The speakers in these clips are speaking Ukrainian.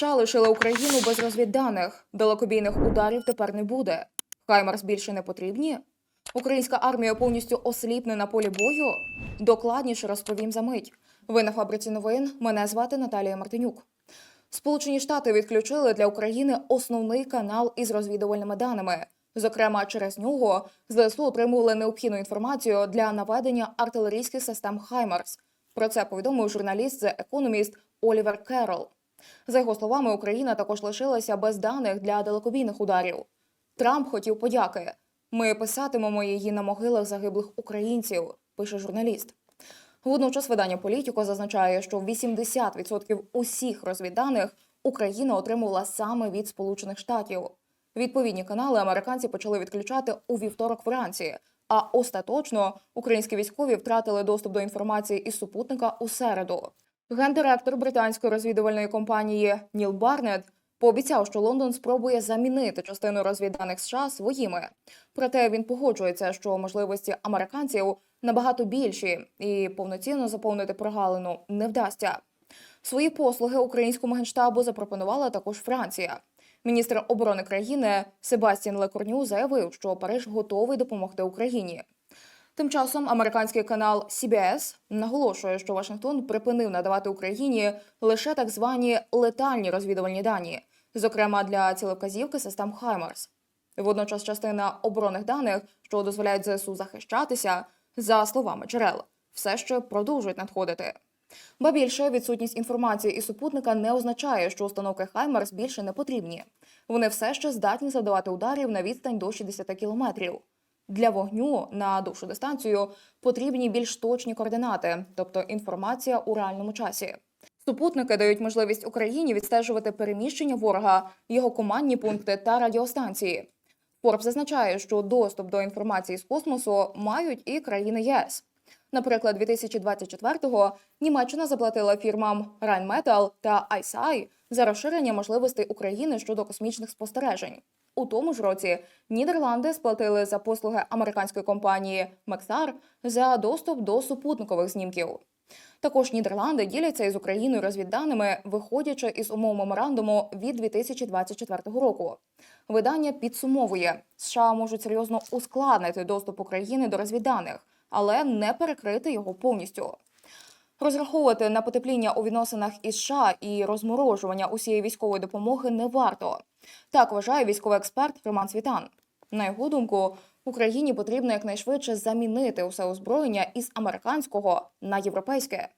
США лишили Україну без розвідданих. Далекобійних ударів тепер не буде. Хаймарс більше не потрібні. Українська армія повністю осліпне на полі бою. Докладніше розповім за мить. Ви на фабриці новин. Мене звати Наталія Мартинюк. Сполучені Штати відключили для України основний канал із розвідувальними даними. Зокрема, через нього ЗСУ отримували необхідну інформацію для наведення артилерійських систем Хаймарс. Про це повідомив журналіст The Economist Олівер Керол. За його словами, Україна також лишилася без даних для далекобійних ударів. Трамп хотів подяки. Ми писатимемо її на могилах загиблих українців, пише журналіст. Водночас видання Політіко зазначає, що 80% усіх розвідданих Україна отримувала саме від Сполучених Штатів. Відповідні канали американці почали відключати у вівторок вранці. А остаточно українські військові втратили доступ до інформації із супутника у середу. Гендиректор британської розвідувальної компанії Ніл Барнет пообіцяв, що Лондон спробує замінити частину розвідданих США своїми. Проте він погоджується, що можливості американців набагато більші, і повноцінно заповнити прогалину не вдасться. Свої послуги українському генштабу запропонувала також Франція. Міністр оборони країни Себастьян Лекорню заявив, що Париж готовий допомогти Україні. Тим часом американський канал CBS наголошує, що Вашингтон припинив надавати Україні лише так звані летальні розвідувальні дані, зокрема для цілевказівки систем Хаймарс. Водночас частина оборонних даних, що дозволяють ЗСУ захищатися, за словами джерел, все ще продовжують надходити. Ба більше відсутність інформації і супутника не означає, що установки Хаймарс більше не потрібні. Вони все ще здатні завдавати ударів на відстань до 60 кілометрів. Для вогню на довшу дистанцію потрібні більш точні координати, тобто інформація у реальному часі. Супутники дають можливість Україні відстежувати переміщення ворога, його командні пункти та радіостанції. Форб зазначає, що доступ до інформації з космосу мають і країни ЄС. Наприклад, 2024-го Німеччина заплатила фірмам Rheinmetall та ICI за розширення можливостей України щодо космічних спостережень. У тому ж році Нідерланди сплатили за послуги американської компанії Maxar за доступ до супутникових знімків. Також Нідерланди діляться із Україною розвідданими, виходячи із умов меморандуму від 2024 року. Видання підсумовує, США можуть серйозно ускладнити доступ України до розвідданих, але не перекрити його повністю. Розраховувати на потепління у відносинах із США і розморожування усієї військової допомоги не варто. Так вважає військовий експерт Роман Світан. На його думку, Україні потрібно якнайшвидше замінити усе озброєння із американського на європейське.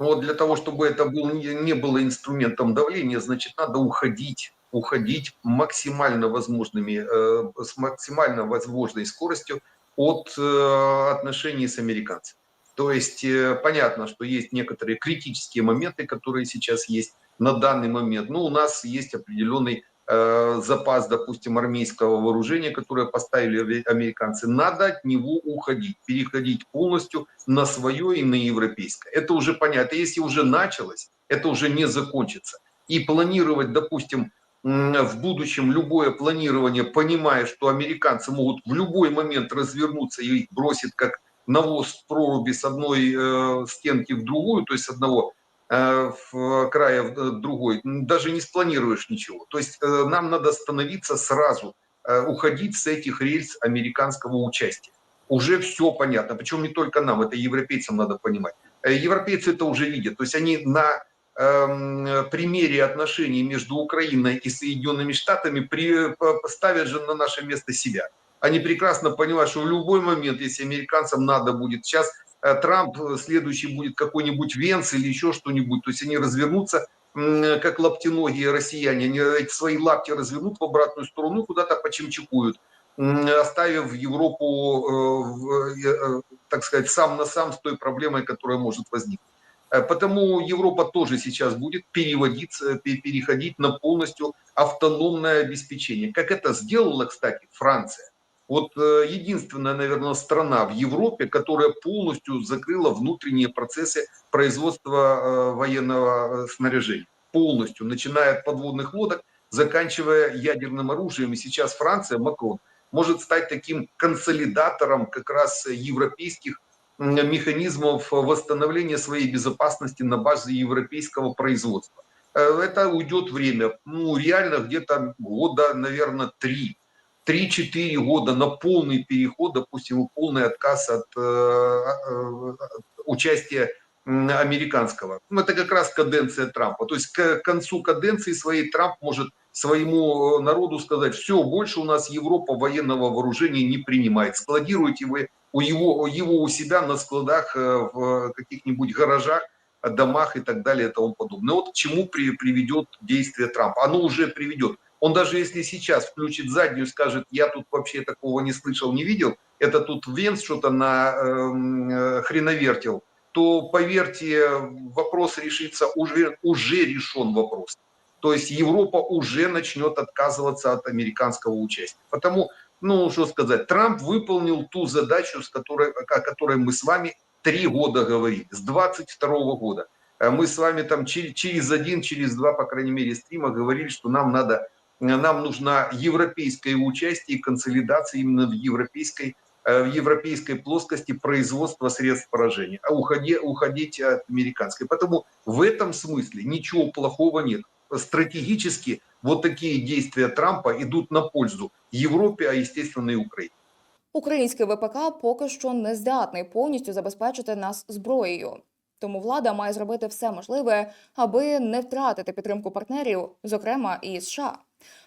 Ну, Вот для того, чтобы это был, не, не было инструментом давления, значит, надо уходить, уходить максимально возможными, э, с максимально возможной скоростью от э, отношений с американцами. То есть э, понятно, что есть некоторые критические моменты, которые сейчас есть на данный момент. Ну, у нас есть определенный э, запас, допустим, армейского вооружения, которое поставили аме- американцы. Надо от него уходить, переходить полностью на свое и на европейское. Это уже понятно. Если уже началось, это уже не закончится. И планировать, допустим, в будущем любое планирование, понимая, что американцы могут в любой момент развернуться и их бросит как навоз в проруби с одной э, стенки в другую, то есть с одного э, в края в э, другой, даже не спланируешь ничего. То есть э, нам надо становиться сразу, э, уходить с этих рельс американского участия. Уже все понятно, причем не только нам, это европейцам надо понимать. Э, Европейцы это уже видят, то есть они на примере отношений между Украиной и Соединенными Штатами при, ставят же на наше место себя. Они прекрасно понимают, что в любой момент, если американцам надо будет, сейчас э, Трамп, э, следующий будет какой-нибудь Венц или еще что-нибудь, то есть они развернутся, как лаптиногие россияне, они свои лапти развернут в обратную сторону, куда-то почемчикуют, оставив Европу, э, так сказать, сам на сам с той проблемой, которая может возникнуть. Э, Потому Европа тоже сейчас будет переводиться, пе- переходить на полностью автономное обеспечение. Как это сделала, кстати, Франция. Вот э, единственная, наверное, страна в Европе, которая полностью закрыла внутренние процессы производства э, военного э, снаряжения. Полностью, начиная от подводных лодок, заканчивая ядерным оружием. И сейчас Франция, Макрон, может стать таким консолидатором как раз европейских механизмов восстановления своей безопасности на базе европейского производства. Э, Это уйдет время, ну, реально где-то года, наверное, три. 3-4 года на полный переход, допустим, полный отказ от э, э, участия американского. Ну, это как раз каденция Трампа. То есть к концу каденции своей Трамп может своему народу сказать, все, больше у нас Европа военного вооружения не принимает. Складируйте вы у его, его у себя на складах э, в каких-нибудь гаражах, домах и так далее и тому подобное. Вот к чему при, приведет действие Трампа. Оно уже приведет. Он даже если сейчас включит заднюю, скажет, я тут вообще такого не слышал, не видел, это тут Венс что-то на эм, э, хреновертел, то, поверьте, вопрос решится, уже, уже решен вопрос. То есть Европа уже начнет отказываться от американского участия. Потому, ну, что сказать, Трамп выполнил ту задачу, с которой, о которой мы с вами три года говорили, с 22 года. Э, Мы с вами там через, один, через два, по крайней мере, стрима говорили, что нам надо, нам нужна европейское участие и консолидация именно в европейской э, в европейской плоскости производства средств поражения, а уходи, уходить от американской. Поэтому в этом смысле ничего плохого нет. Стратегически вот такие действия Трампа идут на пользу Европе, а естественно и Украине. Український ВПК поки що не здатний повністю забезпечити нас зброєю. Тому влада має зробити все можливе, аби не втратити підтримку партнерів, зокрема і США.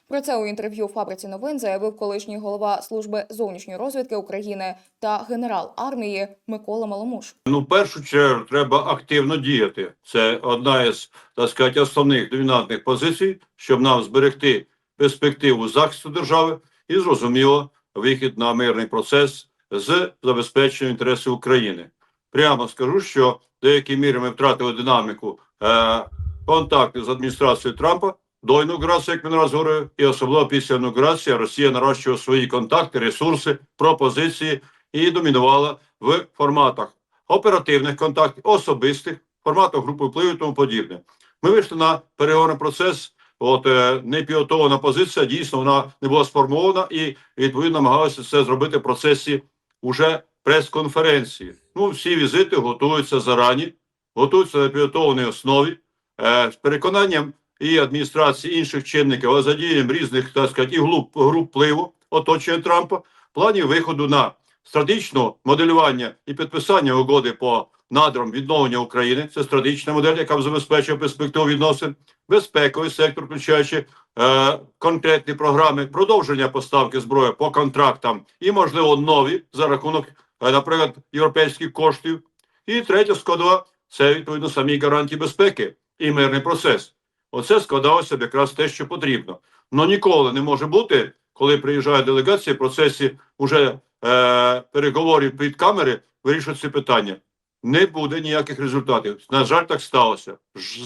Про це у інтерв'ю фабриці новин заявив колишній голова служби зовнішньої розвідки України та генерал армії Микола Маломуш. Ну, в першу чергу треба активно діяти. Це одна із так сказати, основних домінантних позицій, щоб нам зберегти перспективу захисту держави і зрозуміло вихід на мирний процес з забезпеченням інтересів України. Прямо скажу, що в деякій мірі ми втратили динаміку е, контактів з адміністрацією Трампа до інаугурації, як він раз говорив, і особливо після інаугурації Росія нарощувала свої контакти, ресурси, пропозиції і домінувала в форматах оперативних контактів, особистих, форматах групи впливу і тому подібне. Ми вийшли на переговорний процес. От е, не підготовлена позиція, дійсно вона не була сформована і відповідно намагалися це зробити в процесі уже прес-конференції. Ну, всі візити готуються зарані, готуються на підготовленій основі е, з переконанням і адміністрації інших чинників, але задіянням різних так сказати, і груп, груп впливу оточення Трампа в плані виходу на стратегічне моделювання і підписання угоди по надрам відновлення України. Це стратегічна модель, яка забезпечує перспективу відносин, безпековий сектор, включаючи е, конкретні програми, продовження поставки зброї по контрактам і, можливо, нові за рахунок, е, наприклад, європейських коштів. І третя складова це відповідно самі гарантії безпеки і мирний процес. Оце складалося б якраз те, що потрібно. Но ніколи не може бути, коли приїжджає делегація в процесі уже е, переговорів під камери, вирішують ці питання. Не буде ніяких результатів. На жаль, так сталося.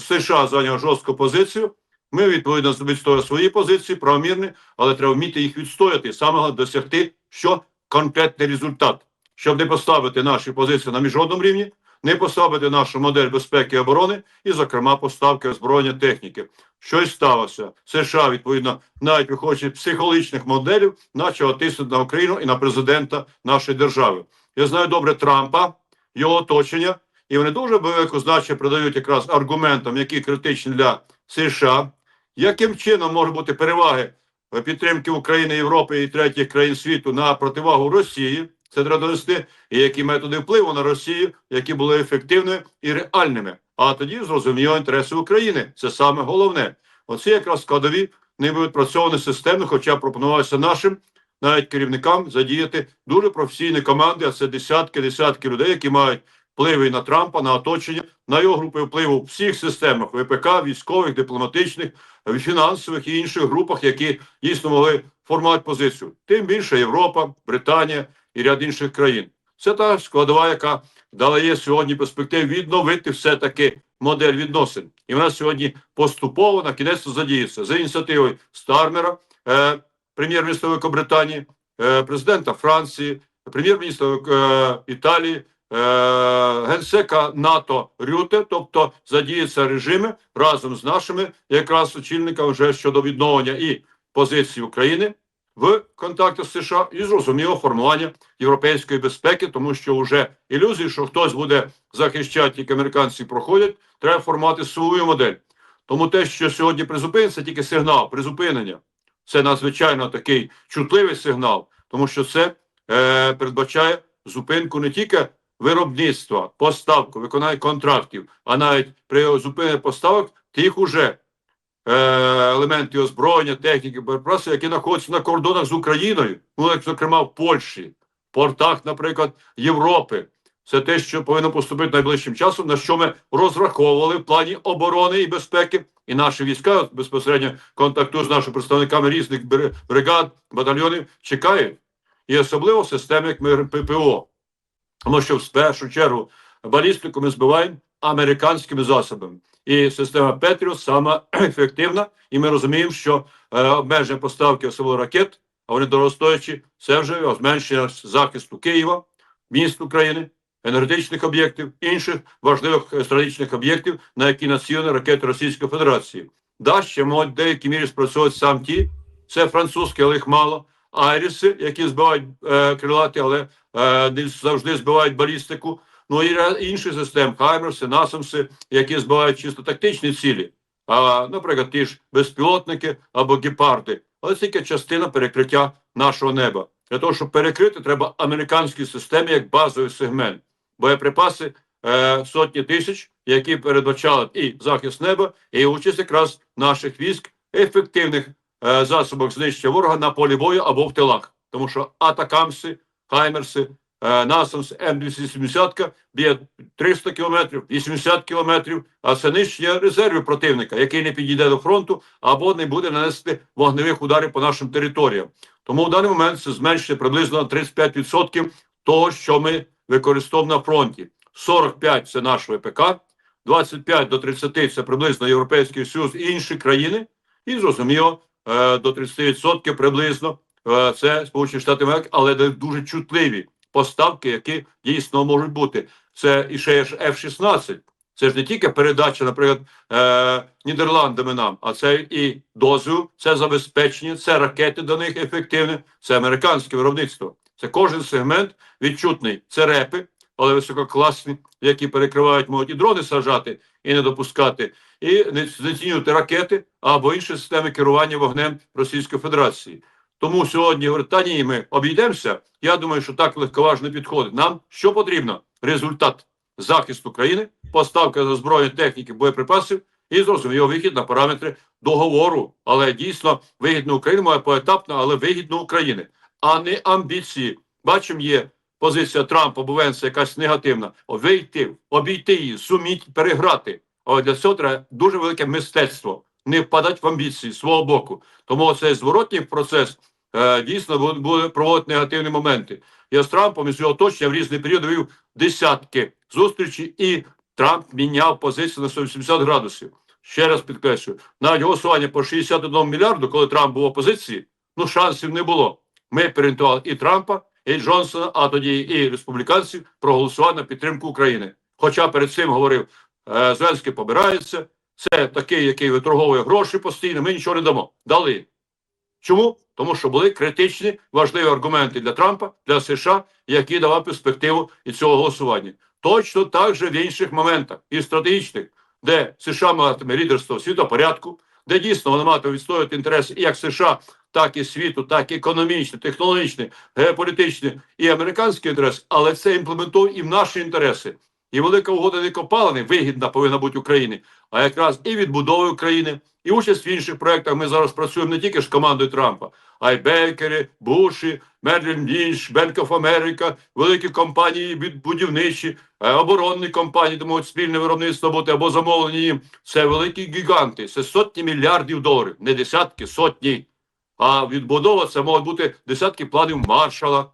США зайняв жорстку позицію. Ми відповідно відстоїли свої позиції, правомірні, але треба вміти їх відстояти. Саме досягти, що конкретний результат, щоб не поставити наші позиції на міжнародному рівні, не поставити нашу модель безпеки і оборони, і, зокрема, поставки озброєння техніки. Щось сталося. США, відповідно, навіть виходячи психологічних моделів, почало тиснути на Україну і на президента нашої держави. Я знаю добре Трампа, його оточення, і вони дуже велику значення придають якраз аргументам, які критичні для США. Яким чином можуть бути переваги підтримки України, Європи і третіх країн світу на противагу Росії? Це треба довести, і які методи впливу на Росію, які були ефективними і реальними. А тоді зрозуміло інтереси України. Це саме головне. Оці якраз складові не будуть працьовані системно, хоча пропонувалося нашим навіть керівникам задіяти дуже професійні команди, а це десятки, десятки людей, які мають впливи на Трампа, на оточення, на його групи впливу в всіх системах ВПК, військових, дипломатичних, фінансових і інших групах, які дійсно могли формувати позицію. Тим більше Європа, Британія і ряд інших країн. Це та складова, яка дає сьогодні перспективу відновити все-таки модель відносин. І вона сьогодні поступово на кінець задіється за ініціативою Стармера, е, прем'єр-міністра Великобританії, е, президента Франції, прем'єр-міністра е, Італії, е, генсека НАТО Рюте, тобто задіються режими разом з нашими якраз очільниками вже щодо відновлення і позиції України в контактах з США і зрозуміло формування європейської безпеки, тому що вже ілюзії, що хтось буде захищати, як американці проходять, треба формувати свою модель. Тому те, що сьогодні призупиниться, тільки сигнал призупинення. Це надзвичайно такий чутливий сигнал, тому що це е, передбачає зупинку не тільки виробництва, поставку, виконання контрактів, а навіть при зупиненні поставок тих уже е, елементів озброєння, техніки, боєприпасів, які знаходяться на кордонах з Україною, ну, як, зокрема, в Польщі, в портах, наприклад, Європи. Це те, що повинно поступити найближчим часом, на що ми розраховували в плані оборони і безпеки, і наші війська безпосередньо контактують з нашими представниками різних бригад, батальйонів, чекають. І особливо системи, як ми ППО. Тому що в першу чергу балістику ми збиваємо американськими засобами. І система Петріос сама ефективна, і ми розуміємо, що е, обмеження поставки особливо ракет, а вони дорогостоячі, це вже зменшення захисту Києва, міст України, енергетичних об'єктів, інших важливих стратегічних об'єктів, на які націлені ракети Російської Федерації. Да, ще можуть в мірі спрацьовувати сам ті, це французькі, але їх мало. Айріси, які збивають е, крилаті, але е, завжди збивають балістику. Ну і інші систем, Хаймерси, Насамси, які збивають чисто тактичні цілі. А, наприклад, ті ж безпілотники або гепарди. Але це тільки частина перекриття нашого неба. Для того, щоб перекрити, треба американські системи як базовий сегмент. Боєприпаси е, сотні тисяч, які передбачали і захист неба, і участь якраз наших військ ефективних е, засобах знищення ворога на полі бою або в тилах. Тому що атакамси, хаймерси, е, насамс, М270 б'є 300 кілометрів, 80 кілометрів, а це нищення резервів противника, який не підійде до фронту або не буде нанести вогневих ударів по нашим територіям. Тому в даний момент це зменшує приблизно на 35% того, що ми використовуємо на фронті. 45 – це наш ВПК, 25 до 30 – це приблизно Європейський Союз і інші країни, і зрозуміло, е, до 30% приблизно е, це Сполучені Штати Америки, але дуже чутливі поставки, які дійсно можуть бути. Це і ще ж F-16. Це ж не тільки передача, наприклад, е, Нідерландами нам, а це і дозвіл, це забезпечення, це ракети до них ефективні, це американське виробництво. Це кожен сегмент відчутний. Це репи, але висококласні, які перекривають, можуть і дрони сажати і не допускати, і не знецінювати ракети або інші системи керування вогнем Російської Федерації. Тому сьогодні в Британії ми обійдемося. Я думаю, що так легковажно підходить. Нам що потрібно? Результат захисту країни, поставка озброєння техніки, боєприпасів і зрозуміло вихід на параметри договору. Але дійсно вигідно Україні має поетапно, але вигідно України, а не амбіції. Бачимо, є позиція Трампа, Бувенса якась негативна. Вийти, обійти її, суміть переграти. Але для цього треба дуже велике мистецтво, не впадати в амбіції свого боку. Тому цей зворотній процес е, дійсно буде, проводити негативні моменти. Я з Трампом і з його оточення в різні періоди вів десятки зустрічей, і Трамп міняв позицію на 180 градусів. Ще раз підкреслюю, навіть голосування по 61 мільярду, коли Трамп був в опозиції, ну шансів не було. Ми переорієнтували і Трампа, і Джонсона, а тоді і республіканців проголосували на підтримку України. Хоча перед цим говорив, е, Зеленський побирається, це такий, який виторговує гроші постійно, ми нічого не дамо. Дали. Чому? Тому що були критичні важливі аргументи для Трампа, для США, які давав перспективу і цього голосування. Точно так же в інших моментах і стратегічних, де США матиме лідерство світопорядку, де дійсно вони матиме відстоювати інтереси і як США, так і світу, так і економічні, технологічні, геополітичні і американські інтереси, але це імплементує і в наші інтереси. І велика угода не копалини вигідна повинна бути Україні, а якраз і відбудови України, і участь в інших проєктах. Ми зараз працюємо не тільки з командою Трампа, а й Бейкери, Буші, Мерлін Лінч, Bank of America, великі компанії будівничі, е, оборонні компанії, можуть спільне виробництво бути або замовлені їм. Це великі гіганти, це сотні мільярдів доларів, не десятки, сотні. А відбудова це можуть бути десятки планів маршала.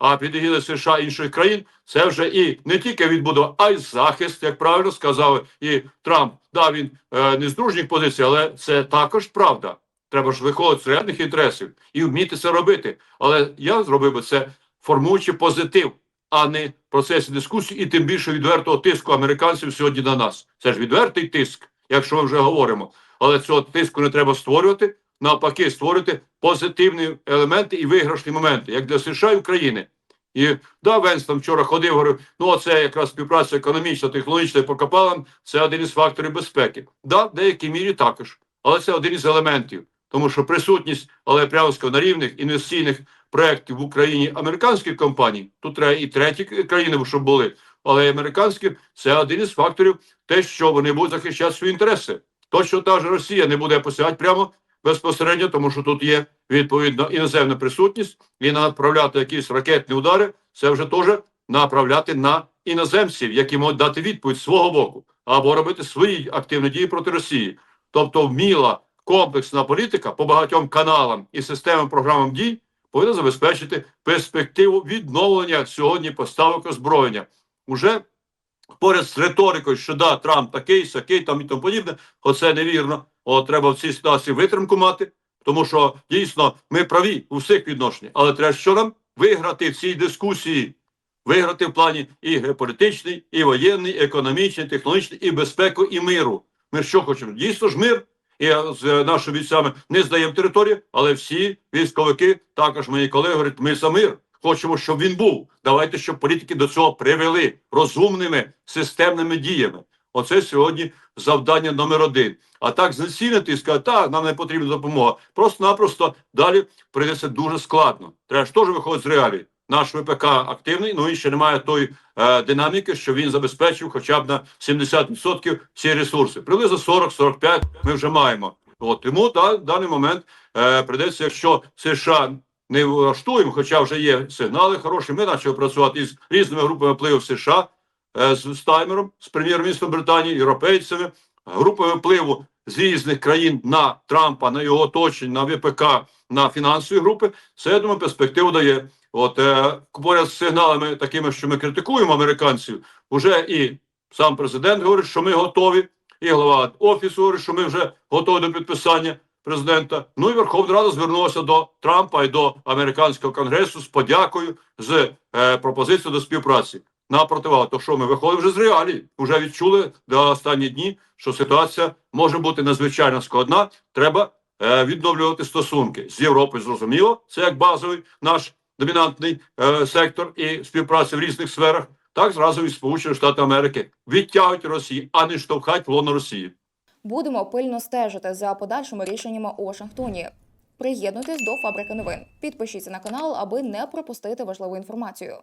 А під егідою США і інших країн це вже і не тільки відбудова, а й захист, як правильно сказав і Трамп. Да, він е, не з дружніх позицій, але це також правда. Треба ж виходити з реальних інтересів і вміти це робити. Але я зробив би це формуючи позитив, а не в процесі дискусії, і тим більше відвертого тиску американців сьогодні на нас. Це ж відвертий тиск, якщо ми вже говоримо. Але цього тиску не треба створювати. Навпаки, створити позитивні елементи і виграшні моменти, як для США і України. І да, Венс там вчора ходив, говорив, ну оце якраз співпраця економічна, технологічна по капалам, це один із факторів безпеки. Да, в деякій мірі також, але це один із елементів. Тому що присутність, але прямо на рівних інвестиційних проєктів в Україні американських компаній, тут треба і треті країни, щоб були, але американські, це один із факторів, те, що вони будуть захищати свої інтереси. То, що та ж Росія не буде посягати прямо безпосередньо, тому що тут є відповідно іноземна присутність, і направляти якісь ракетні удари, це вже теж направляти на іноземців, які можуть дати відповідь свого боку, або робити свої активні дії проти Росії. Тобто, вміла комплексна політика по багатьом каналам і системам програмам дій повинна забезпечити перспективу відновлення сьогодні поставок озброєння. Уже поряд з риторикою, що да, Трамп такий, сякий там і тому подібне, оце невірно. О, треба в цій ситуації витримку мати, тому що дійсно ми праві у всіх відношеннях, але треба що нам виграти в цій дискусії, виграти в плані і геополітичний, і воєнний, і економічний, і технологічний, і безпеку, і миру. Ми що хочемо? Дійсно ж мир. І з е, нашими бійцями не здаємо територію, але всі військовики, також мої колеги, говорять, ми за мир. Хочемо, щоб він був. Давайте, щоб політики до цього привели розумними системними діями. Оце сьогодні завдання номер один. А так знецінити і сказати, так, нам не потрібна допомога. Просто-напросто далі прийдеться дуже складно. Треба ж теж виходити з реалій. Наш ВПК активний, ну і ще немає тої е, динаміки, що він забезпечив хоча б на 70% всі ресурси. Приблизно 40-45 ми вже маємо. От тому да, в даний момент е, прийдеться, якщо США не влаштуємо, хоча вже є сигнали хороші. Ми почали працювати із різними групами впливу в США з Стаймером, з прем'єр-міністром Британії, європейцями, групами впливу з різних країн на Трампа, на його оточення, на ВПК, на фінансові групи. Це я думаю, перспективу дає. От е, поряд з сигналами, такими, що ми критикуємо американців, вже і сам президент говорить, що ми готові, і глава офісу говорить, що ми вже готові до підписання президента. Ну і Верховна Рада звернулася до Трампа і до американського конгресу з подякою з е, пропозицією до співпраці на противагу. То що ми виходимо вже з реалій, вже відчули до останні дні, що ситуація може бути надзвичайно складна. Треба е, відновлювати стосунки з Європою. Зрозуміло, це як базовий наш домінантний е, сектор і співпраця в різних сферах. Так зразу і Сполучені Штати Америки відтягують Росії, а не штовхать в лоно Росії. Будемо пильно стежити за подальшими рішеннями у Вашингтоні. Приєднуйтесь до фабрики новин. Підпишіться на канал, аби не пропустити важливу інформацію.